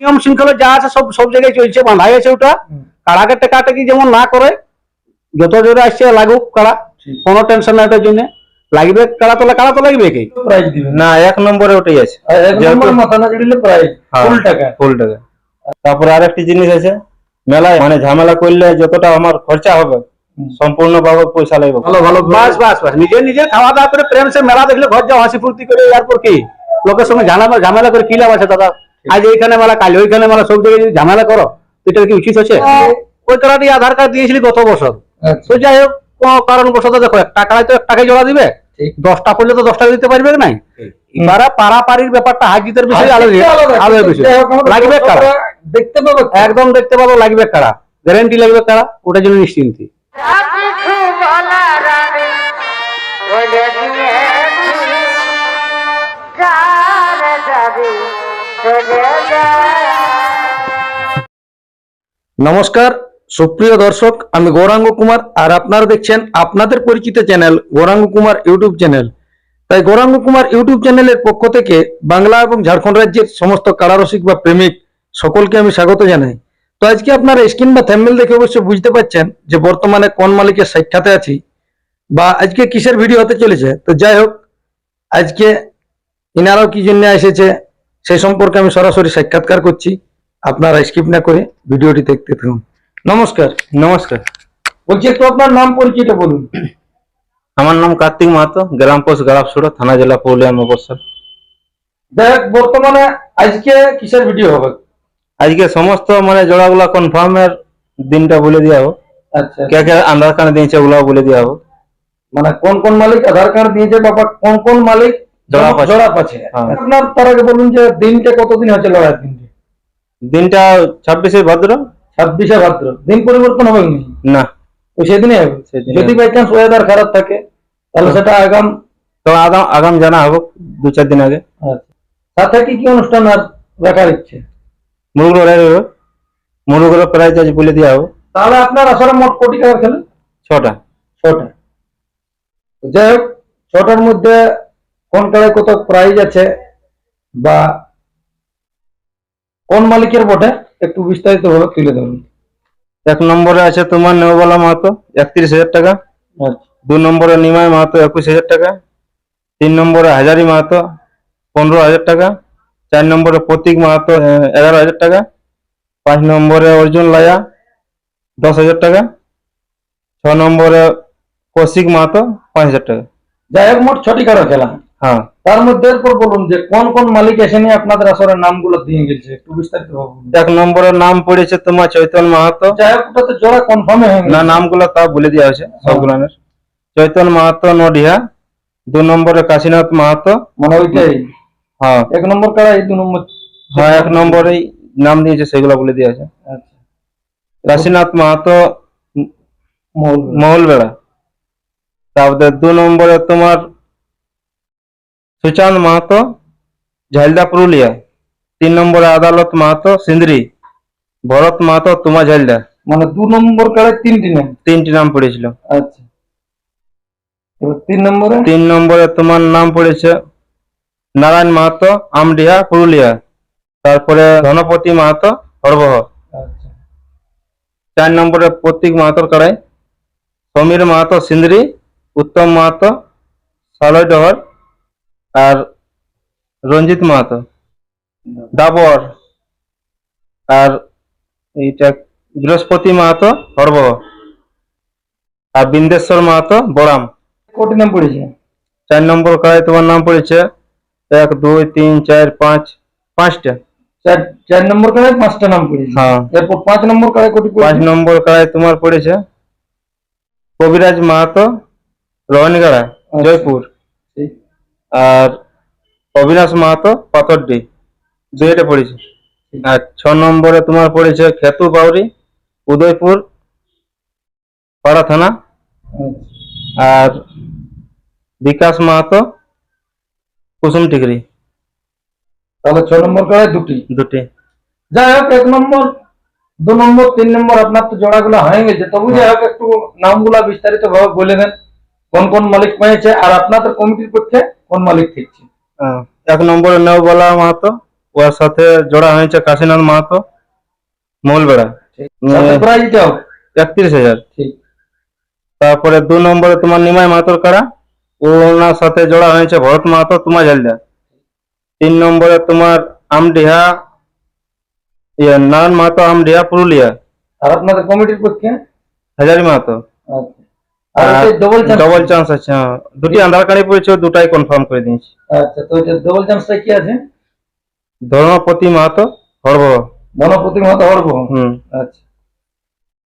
নিয়ম শৃঙ্খলা যা আছে সব সব জায়গায় চলছে বাঁধাই আছে ওটা। কাড়াকে টেকাটা কি যেমন না করে যত জোরে আসছে লাগুক কাড়া ঠিক। কোনো টেনশন নাই ওটার জন্য। লাগবে কাড়া তোলা কাড়া তো লাগবে কি? প্রাইজ দিবেন না এক নম্বরে ওটাই আছে। এক নম্বর মাথা না জুড়লে প্রাইজ। ফুল টাকা। ফুল টাকা। তারপরে আর একটি জিনিস আছে মেলায় মানে ঝামেলা করলে যতটা আমার খরচা হবে সম্পূর্ণ ভাবে পয়সা লাগবে। ভালো ভালো। বাস বাস বাস। নিজে নিজে খাওয়া দাওয়া করে প্রেম সে মেলা দেখলে ঘর যাও হাসি ফুর্তি করে এরপর কি? লোকের সঙ্গে ঝামেলা ঝামেলা করে কি লাভ আছে দাদা? আজ এইখানে মেলা কাল ওইখানে মেলা সব জায়গায় যদি ঝামেলা করো এটা কি উচিত আছে ওই কারাটি আধার কার্ড দিয়েছিলি গত বছর। আচ্ছা। তো যাই হোক কোনো কারণবশত দেখো এক টাকায় তো এক টাকায় জোড়া দিবে। দশটা পড়লে তো দশ টাকা দিতে পারবে নাই? এবারে পাড়াপাড়ির ব্যাপারটা হার জিতের বিষয় আলাদা বিষয়। লাগবে কারা? দেখতে পাবে। একদম দেখতে পাবো লাগবে কারা? গ্যারেন্টি লাগবে কারা? ওটার জন্য নিশ্চিন্তি। নমস্কার, সুপ্রিয় দর্শক, আমি গৌরাঙ্গ কুমার আর আপনারা দেখছেন আপনাদের পরিচিত channel Gauranga Kumar YouTube channel. তাই গৌরাঙ্গ কুমার ইউটিউব চ্যানেলের পক্ষ থেকে বাংলা এবং ঝাড়খণ্ড রাজ্যের সমস্ত কারারসিক বা প্রেমিক সকলকে আমি স্বাগত জানাই। তো আজকে আপনারা স্ক্রিন বা থ্যাম্বেল দেখে অবশ্যই বুঝতে পারছেন যে বর্তমানে কোন মালিকের সাক্ষাতে আছি বা আজকে কিসের ভিডিও হতে চলেছে। তো যাই হোক, আজকে ইনারাও কি জন্য এসেছে সেই সম্পর্কে আমি সরাসরি সাক্ষাৎকার করছি। আপনারা স্কিপ না করে ভিডিওটি দেখতে থাকুন। নমস্কার। নমস্কার। বলছি একটু আপনার নাম পরিচয়টা বলুন। আমার নাম কার্তিক মাহাতো গ্রাম পোস্ট গারাপসুড়ো থানা জেলা পুরুলিয়া মফস্বল দেখ বর্তমানে আজকে কিসের ভিডিও হবে? আজকে সমস্ত মানে জোড়াগুলা কনফার্মের দিনটা বলে দেওয়া হোক। আচ্ছা। কে কে আধার কার্ড দিয়েছে ওগুলাও বলে দেওয়া হোক। মানে কোন কোন মালিক আধার কার্ড দিয়েছে বাবা কোন কোন মালিক জড়া পাচ্ছে। হ্যাঁ। আপনার তার আগে বলুন যে দিনটা কতদিন হচ্ছে লড়াই দিনটি? দিনটা ছাব্বিশে ভাদ্র? ছাব্বিশে ভাদ্র। দিন পরিবর্তন হবে না। তো সেদিনে হবে? যদি বাই চান্স ওয়েদার খারাপ থাকে তাহলে সেটা আগাম তো আগাম আগাম জানা হবে দু চার দিন আগে। আচ্ছা। সাথে কি কি অনুষ্ঠান আর রাখার ইচ্ছে? মুরগুলো রেডি হবে। মুরগুলো প্রাইস আজ বলে দেওয়া হবে। তাহলে আপনার আসলে মোট কোটি টাকা খেলেন? ছটা। ছটা। যাই হোক ছটার মধ্যে কোন কালায় কত প্রাইজ আছে বা কোন মালিকের বটে একটু বিস্তারিত ভাবে তুলে ধরুন। এক নম্বরে আছে তোমার নেওবালা মাহাতো একত্রিশ হাজার টাকা। আচ্ছা। দু নম্বরে নিমাই মাহাতো একুশ হাজার টাকা। তিন নম্বরে হাজারি মাহাতো পনেরো হাজার টাকা। চার নম্বরে প্রতীক মাহাতো এগারো হাজার টাকা। পাঁচ নম্বরে অর্জুন লায়া দশ হাজার টাকা। ছ নম্বরে কৌশিক মাহাতো পাঁচ হাজার টাকা। যাই হোক মোট ছটি কারও খেলা। হ্যাঁ। তার মধ্যে এরপর বলুন যে কোন কোন মালিক এসে নিয়ে আপনাদের আসলে নামগুলো দিয়ে গেছে? একটু বিস্তারিত এক নম্বরের নাম পড়েছে তোমার চৈতন মাহাতো। যাই হোক ওটা তো জোড়া কনফার্ম হয়ে না নামগুলো তা বলে দেওয়া হয়েছে সবগুলানের। চৈতন মাহাতো নডিহা। দু নম্বরে কাশীনাথ মাহাতো। মানে ওইটাই? হ্যাঁ। এক নম্বর কারা? এই দু নম্বর হ্যাঁ এক নম্বরেই নাম দিয়েছে সেগুলো বলে দেওয়া আছে আচ্ছা। কাশীনাথ মাহাতো মহল মহলবেড়া তারপরে দু নম্বরে তোমার সুচাঁদ মাহাতো ঝালদা পুরুলিয়া। তিন নম্বরে আদালত মাহাতো সিন্দ্রি। ভরত মাহাতো তোমা ঝালদা। মানে দু নম্বর কারে তিনটি নাম। তিনটি নাম পড়েছিল। আচ্ছা। তিন নম্বরে? তিন নম্বরে তোমার নাম পড়েছে নারায়ণ মাহাতো আমডিহা পুরুলিয়া। তারপরে ধনপতি মাহাতো হরবহ। আচ্ছা। চার নম্বরে প্রতীক মাহাতোর কড়াই সমীর মাহাতো সিন্দ্রি। উত্তম মাহাতো সালয়ডহর আর রঞ্জিত মাহাতো। দাবর। আর এইটা বৃহস্পতি মাহাতো হরব আর বিন্দেশ্বর মাহাতো বড়াম। কোটি নাম পড়েছে? চার নম্বর কড়াই তোমার নাম পড়েছে? এক দুই তিন চার পাঁচ পাঁচটা। চার চার নম্বর কারে পাঁচটা নাম পড়েছে? হ্যাঁ। এরপর পাঁচ নম্বর কারে কোটি পাঁচ নম্বর কড়াই তোমার পড়েছে? কবিরাজ মাহাতো রহনগাড়া জয়পুর। ঠিক। আর অবিনাশ মাহাতো পাথরডি দুইটা পড়েছে। আর ছ নম্বরে তোমার পড়েছে খেতু বাউরি উদয়পুর পাড়া থানা। আর বিকাশ মাহাতো কুসুম টিকরি। তাহলে ছ নম্বর কারে দুটি। দুটি। যাই হোক এক নম্বর দু নম্বর তিন নম্বর আপনার তো জোড়াগুলো হয়ে গেছে। তবু যাই হোক একটু নামগুলা বিস্তারিত ভাবে বলে দেন কোন কোন মালিক পেয়েছে? আর আপনাদের কমিটির পক্ষে কোন মালিক ঠিকছে এক নম্বরে নেওবালা মাহাতো ওর সাথে জোড়া হয়েছে কাশীনাথ মাহাতো মৌলবেড়া। প্রাইজটাও একত্রিশ হাজার। ঠিক। তারপরে দু নম্বরে তোমার নিমাই মাহাতোর কাড়া ওনার সাথে জোড়া হয়েছে ভরত মাহাতো তোমার ঝালদা তিন নম্বরে তোমার আমডিহা ইয়ে নারায়ণ মাহাতো আমডিহা পুরুলিয়া। আর আপনাদের কমিটির পক্ষে? হাজারি মাহাতো। আচ্ছা। ডবল চান্স আছে হ্যাঁ। দুটি আধার কার্ডে পড়েছে দুটাই কনফার্ম করে দিয়েছি। আচ্ছা তো ডবল চান্সটা কি আছে? ধর্মপতি মাহাতো হরব। বনপতি মতো হরব? হুম। আচ্ছা।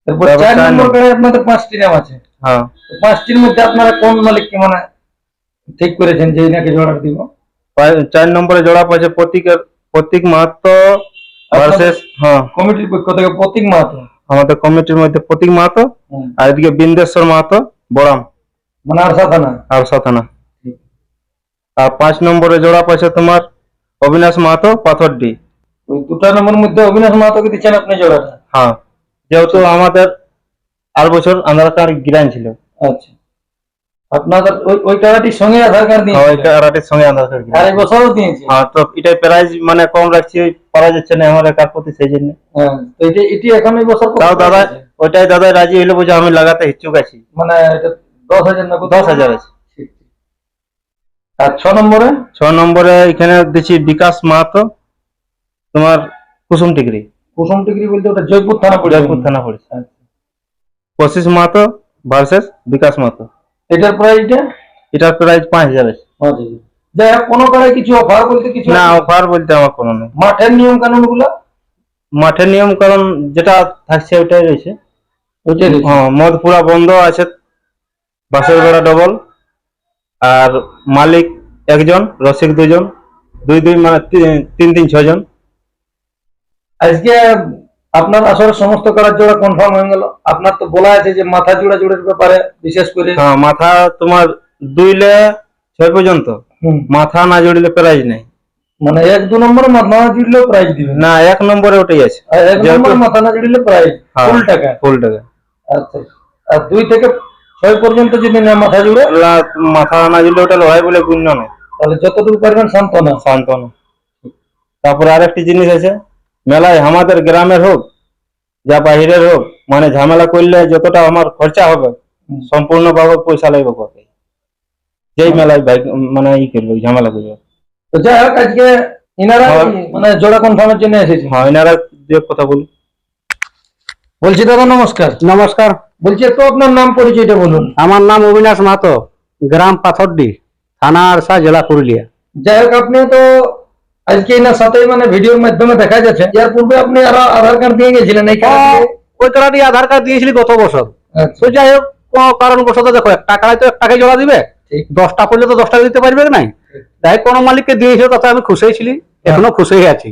তারপর তারপর চার চার নম্বর নম্বর। কার্ডে আপনাদের পাঁচটি নাম আছে। হ্যাঁ। পাঁচটির মধ্যে আপনারা কোন মালিককে মানে ঠিক করেছেন যে এনাকে জোড়া দিব? চার নম্বরে জোড়া প্রতীকের প্রতীক মাহাতো ভার্সেস হ্যাঁ। কমিটির পক্ষ থেকে প্রতীক মাহাতো? আমাদের কমিটির মধ্যে প্রতীক মাহাতো আর এদিকে বিন্দেশ্বর মাহাতো। বড়াম মানে আরসা থানা আর সাথানা আর পাঁচ নম্বরে জোড়া পড়েছে তোমার অবিনাশ মাহাতো পাথরডি। ওই দুটা নম্বরের মধ্যে অবিনাশ মাহাতোকে দিচ্ছেন আপনি জোড়াটা? হ্যাঁ যেহেতু আমাদের আর বছর আধার কার্ড গিরান ছিল। আচ্ছা। আপনাদের ওই ওই টাকাটির সঙ্গে আধার কার্ড হ্যাঁ, ওই দিয়েছে কারাটির সঙ্গে আধার কার্ড আর এই বছরও দিয়েছে? হ্যাঁ তো এটাই প্রাইস মানে কম রাখছি পারা যাচ্ছে না আমার একার প্রতি সেই জন্য। হ্যাঁ তো এটি এটি এখন এই বছর তাও দাদা আছে? ওইটাই দাদা রাজি হইল বুঝে আমি লাগাতে ইচ্ছুক আছি। মানে দশ হাজার না দশ হাজার আছে। আর ছ নম্বরে? ছ নম্বরে এখানে দিচ্ছি বিকাশ মাহাতো তোমার কুসুম টিকরি। কুসুম ডিগ্রি বলতে ওটা জয়পুর থানা পড়ে জয়পুর থানা পড়েছে কশিস মাহাতো ভার্সেস বিকাশ মাহাতো। এটার প্রাইসটা? এটার প্রাইস পাঁচ হাজার আছে। পাঁচ হাজার। যাই হোক কোনো কারে কিছু অফার বলতে কিছু না অফার বলতে আমার কোনো নেই। মাঠের নিয়ম কানুনগুলো মাঠের নিয়ম কারণ যেটা থাকছে ওইটাই রয়েছে। রয়েছে। হ্যাঁ মদ পুরা বন্ধ আছে। বাসের বেড়া ডবল আর মালিক একজন রসিক দুজন দুই দুই মানে তি- তিন তিন ছজন আজকে আপনার আসলে সমস্ত কারার জোড়া কনফার্ম হয়ে গেল। আপনার তো বলা আছে যে মাথা জোড়া জোড়ের ব্যাপারে বিশেষ করে। হ্যাঁ মাথা তোমার দুইলে ছয় পর্যন্ত। হুম, মাথা না জড়িলে প্রাইজ নেই। মানে এক দু নম্বরে মাথা না জুড়লেও প্রাইজ দিবেন। না এক নম্বরে ওটাই আছে। এক নম্বরে মাথা না জুড়লে প্রাইজ হ্যাঁ, ফুল টাকা। ফুল টাকা। আচ্ছা। আর দুই থেকে ছয় পর্যন্ত যদি না মাথা জুড়ে? ওগুলা মাথা না জড়িলে ওটা লড়াই বলে গুণ্য নেই তাহলে যতটুকু পারবেন সান্ত্বনা। সান্ত্বনা। তারপরে আরেকটি জিনিস আছে। মেলায় আমাদের গ্রামের হোক যা বাহিরের হোক মানে ঝামেলা করলে যতটা আমার খরচা হবে সম্পূর্ণ ভাবে পয়সা লাগবে যেই মেলায় বাইক মানে ই করবে ঝামেলা করবে। তো যাই হোক আজকে ইনারা হ্যাঁ। মানে জোড়া কনফার্মের জন্য এসেছে। হ্যাঁ এনারা যে কথা বলি বলছি দাদা নমস্কার। নমস্কার। বলছি একটু আপনার নাম পরিচয়টা বলুন। আমার নাম অবিনাশ মাহাতো গ্রাম পাথরডি থানা আরসা জেলা পুরুলিয়া। যাই হোক আপনি তো আজকে এনার সাথে মানে ভিডিওর মাধ্যমে দেখা যাচ্ছে। এর পূর্বে আপনি আরও আধার কার্ড দিয়ে গেছিলেন এই কারণে ওই কারাটি আধার কার্ড দিয়েছিলি গত বছর। আচ্ছা। তো যাই হোক কোনো কারণবশত দেখো এক টাকায় তো এক টাকায় জোড়া দিবে। ঠিক। দশটা পড়লে তো দশটা দিতে পারবে নাই? তাই কোনো মালিককে দিয়েছিল তাতে আমি খুশি ছিলি এখনও খুশি আছি।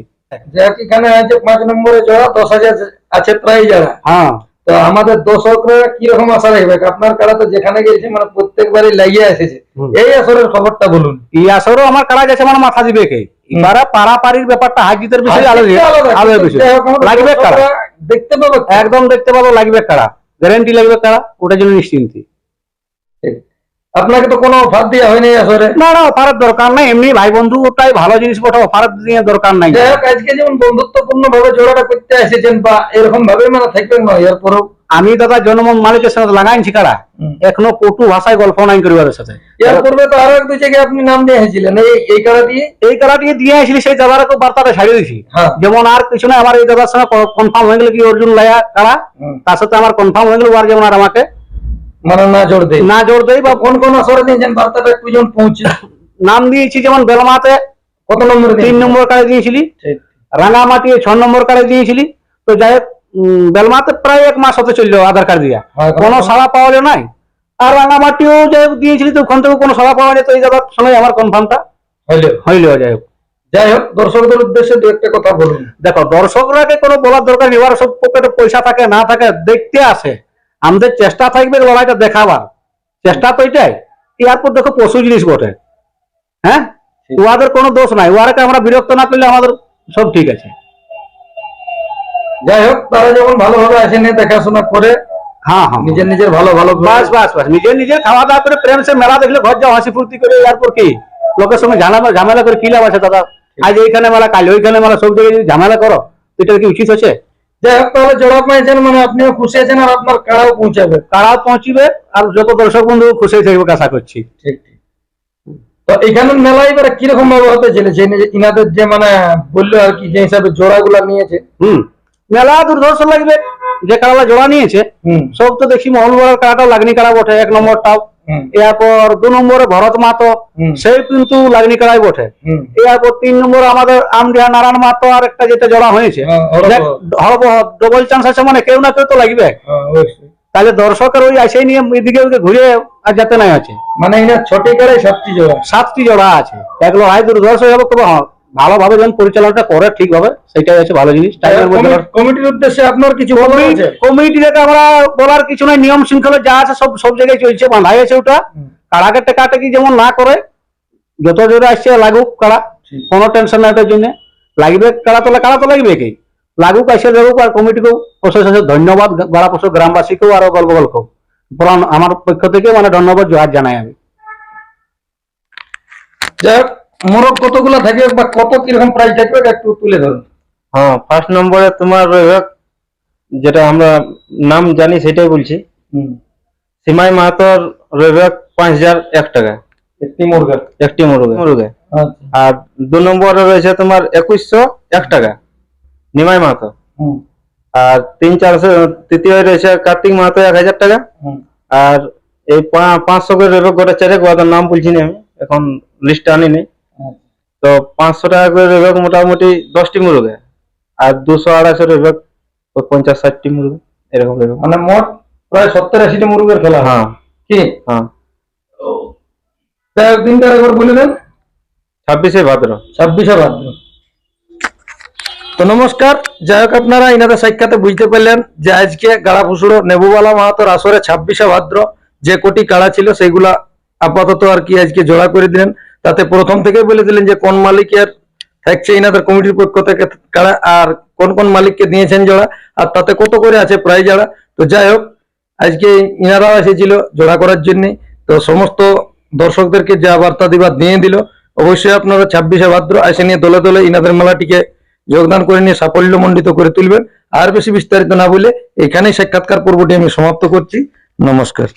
এখানে আছে পাঁচ নম্বরে জোড়া দশ হাজার আছে প্রায় যারা। হ্যাঁ। তো আমাদের দর্শকরা কীরকম আশা রাখবে? আপনার কারা তো যেখানে গেছে মানে প্রত্যেকবারই লাগিয়ে এসেছে। এই আসরের খবরটা বলুন। এই আসরেও আমার কারা যাচ্ছে মানে মাথা দিবে কে? এবারে পারাপারির ব্যাপারটা হাজিতের বিষয়ে আলো আজকে আলাদা, বিষয়। লাগবে কারা দেখতে পাবে একদম দেখতে পাবো লাগবে কারা গ্যারেন্টি লাগবে কারা ওটার জন্য নিশ্চিন্তি। আপনাকে তো কোনো অফার দেওয়া হয়নি আসরে না না অফারের দরকার নাই। এমনি ভাই বন্ধু ওটাই ভালো জিনিস বটে অফারের দিয়ে দরকার নাই। যাই হোক আজকে যেমন বন্ধুত্বপূর্ণ ভাবে জোড়াটা করতে এসেছেন বা এরকম ভাবে মানে থাকবেন না এরপরও আমি দাদা জন্ম মালিকের সাথে লাগাইছি কারা এখনও কটু ভাষায় গল্প নাই করিবার সাথে। এর পূর্বে তো আরও এক দুই জায়গায় আপনি নাম দিয়ে এসেছিলেন এই এই কারা দিয়ে? এই কারাটি দিয়ে দিয়ে আসলে সেই দাদারকে বার্তাটা ছাড়িয়ে দিছি। হ্যাঁ। যেমন আর কিছু না আমার এই দাদার সঙ্গে কনফার্ম হয়ে গেল কি অর্জুন লায়া কারা। তার সাথে আমার কনফার্ম হয়ে গেল আর যেমন আর আমাকে। মানে না জোর দেয় না জোর দেই বা কোন কোন আসরে দিয়েছেন বার্তাটা একটু যেমন পৌঁছে। নাম দিয়েছি যেমন বেলমাতে কত নম্বরে তিন নম্বর কারে দিয়েছিলি। রাঙামাটি ছ নম্বর কারে দিয়েছিলি। তো যাই হোক বেলমাতে প্রায় এক মাস হতে চলল আধার কার্ড দিয়া। কোনো সাড়া পাওয়া যায় নাই। আর রাঙামাটিও যাই হোক দিয়েছিলি তো ওখান থেকে কোনো সাড়া পাওয়া যায় তো এই সঙ্গে আমার কনফার্মটা হইল। হইল যাই হোক। যাই হোক দর্শকদের উদ্দেশ্যে দু একটা কথা বলুন। দেখো দর্শকরাকে কোনো বলার দরকার নেই। সব পকেটে পয়সা থাকে না থাকে দেখতে আসে। আমাদের চেষ্টা থাকবে লড়াইটা দেখাবার। চেষ্টা তো এটাই। এরপর দেখো পশু জিনিস বটে। হ্যাঁ? উহাদের কোনো দোষ নাই। উহারকে আমরা বিরক্ত না করলে আমাদের সব ঠিক আছে। যাই হোক তারা যেমন ভালোভাবে আসেন দেখাশোনা করে হ্যাঁ হ্যাঁ। নিজের নিজের ভালো ভালো বাস বাস বাস। নিজের নিজের খাওয়া দাওয়া করে প্রেম সে মেলা দেখলে ঘর যাও হাসি ফুর্তি করে এরপর কি? লোকের সঙ্গে ঝামেলা ঝামেলা করে কি লাভ আছে দাদা? আজ এইখানে মেলা কাল ওইখানে মেলা সব জায়গায় যদি ঝামেলা করো এটা কি উচিত হচ্ছে? যাই হোক তাহলে জোড়া মানে আপনিও খুশি আছেন আর আপনার কাড়াও পৌঁছাবে। কারা পৌঁছিবে আর যত দর্শক বন্ধু খুশি থাকবে আশা করছি। ঠিক ঠিক। তো এখানে মেলা এবারে কীরকম ভাবে হতে চলেছে? এই যে ইনাদের যে মানে বলল আর কি যে হিসাবে জোড়াগুলা নিয়েছে। হুম। মেলা দুর্ধর্ষ লাগবে। যে জোড়া নিয়েছে হুম। সব তো দেখি মহলবড়ার কারাটাও লাগনি কারা বটে এক নম্বরটাও এরপর দু নম্বরে ভরত মাতো সেই কিন্তু লাগনি কারাই বটে। এরপর তিন নম্বর আমাদের আমডিহা নারায়ণ মাতো আর একটা যেটা জোড়া হয়েছে। হ্যাঁ, ডবল চান্স আছে মানে কেউ না কেউ তো লাগবে। হ্যাঁ, তাহলে দর্শকের ওই আসেই নিয়ে এদিকে ওদিকে ঘুরে আর যেতে নাই আছে। মানে ছোটি কাড়াই সাতটি জোড়া। সাতটি জোড়া আছে। এক লড়াই দুর্ধর্ষ হবে তবে হ্যাঁ, ভালোভাবে যখন পরিচালনাটা করে ঠিকভাবে সেটাই হচ্ছে ভালো জিনিস। কমিটির উদ্দেশ্যে আপনার কিছু বলার কমিটি থেকে আমরা বলার কিছু নাই নিয়ম শৃঙ্খলা যা আছে সব সব জায়গায় চলছে বাঁধাই আছে ওটা। কাড়াকে টেকাটেকি যেমন না করে যত জোরে আসছে লাগুক কাড়া কোনো টেনশন নাই ওটার জন্য। লাগবে কাড়া তোলা কাড়া তো লাগবে কি? লাগুক আসে লাগুক আর কমিটিকেও অশেষ অশেষ ধন্যবাদ বারাপসর গ্রামবাসীকেও আরও গল্প গল্প পুরান আমার পক্ষ থেকে মানে ধন্যবাদ জোহার জানাই আমি। যাই হোক মোরগ কতগুলো থাকবে বা কত কীরকম প্রাইস থাকবে একটু তুলে ধরুন হ্যাঁ ফার্স্ট নম্বরে তোমার যেটা আমরা নাম জানি সেটাই বলছি। হুম। সিমাই মাহাতর রইবে পাঁচ হাজার এক টাকা। একটি মুরগা। একটি মুরগে। মুরগে। আচ্ছা। আর দু নম্বরে রয়েছে তোমার একুশশো এক টাকা নিমাই মাহাতো। আর তিন চারশো তৃতীয় রয়েছে কার্তিক মাহাতো এক হাজার টাকা। আর এই পাঁচশো করে রইবে গোটা চারেক ওদের নাম বলছি না আমি এখন লিস্ট আনি নেই। তো পাঁচশো টাকা করে রইবে মোটামুটি দশটি মুরগে আর দুশো আড়াইশো রইবে পঞ্চাশ ষাটটি মুরগে এরকম রইবে মানে মোট প্রায় সত্তর আশিটা মুরগের খেলা। হ্যাঁ। কি? হ্যাঁ। দিনটা একবার বলে দেন। ছাব্বিশে ভাদ্র। ছাব্বিশে ভাদ্র। তো নমস্কার যাই হোক আপনারা ইনাদের সাক্ষাতে বুঝতে পারলেন যে আজকে গাড়া ফুসুড়ো নেবুবালা মাহাতোর আসরে ছাব্বিশে ভাদ্র যে কোটি কাড়া ছিল সেগুলা আপাতত আর কি আজকে জোড়া করে দিলেন। তাতে প্রথম থেকে বলে দিলেন যে কোন মালিকের থাকছে ইনাদের কমিটির পক্ষ থেকে কারা আর কোন কোন মালিককে দিয়েছেন জোড়া, আর তাতে কত করে আছে প্রায় যারা তো যাই হোক, আজকে ইনারাও এসেছিল জোড়া করার জন্য। তো সমস্ত দর্শকদেরকে যা বার্তা দিবার দিয়ে দিল, অবশ্যই আপনারা ছাব্বিশে ভাদ্র আসে নিয়ে দলে দলে ইনাদের মেলাটিকে যোগদান করে নিয়ে সাফল্যমণ্ডিত করে তুলবেন। আর বেশি বিস্তারিত না বলে এখানেই সাক্ষাৎকার পর্বটি আমি সমাপ্ত করছি। নমস্কার।